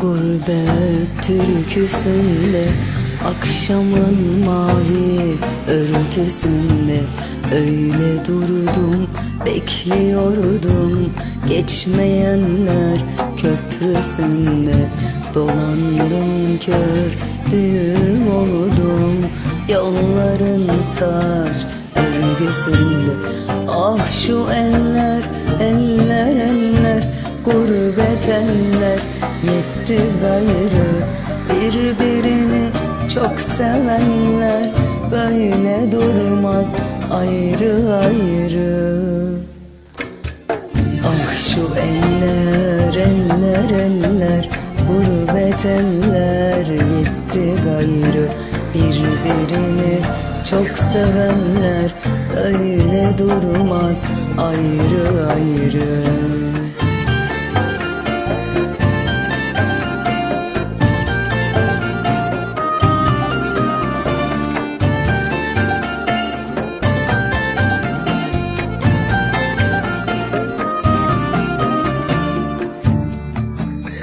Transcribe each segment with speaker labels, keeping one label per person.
Speaker 1: Gurbet türküsünde Akşamın mavi örtüsünde. Öyle durdum bekliyordum Geçmeyenler köprüsünde. Dolandım kördüğüm oldum Yolların saç örgüsünde. Ah şu eller, eller, eller Gurbet eller yetti gayrı Birbirini çok sevenler Böyle durmaz ayrı ayrı. Ah şu eller, eller, eller Gurbet eller yetti gayrı. Birbirini çok sevenler Öyle durmaz ayrı ayrı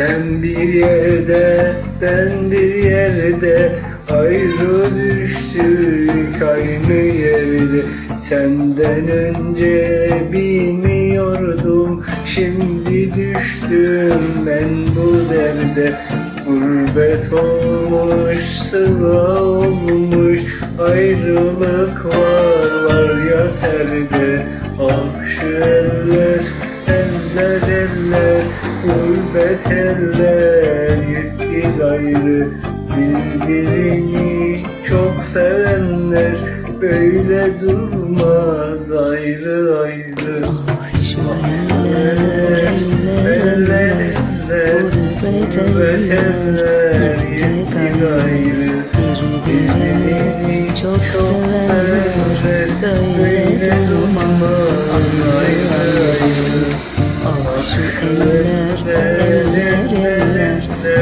Speaker 2: Sen bir yerde, ben bir yerde Ayrı düştük aynı yerde. Senden önce bilmiyordum Şimdi düştüm ben bu derde. Gurbet olmuş, sıla olmuş Ayrılık var, var ya serde. Ah şu eller, eller, eller Gurbet eller yetti gayrı Birbirini çok sevenler Böyle durmaz ayrı ayrı.
Speaker 1: Eller, eller, eller
Speaker 2: Gurbet eller
Speaker 1: yetti
Speaker 2: gayrı
Speaker 1: Birbirini
Speaker 2: çok sevenler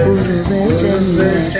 Speaker 2: gurbetinde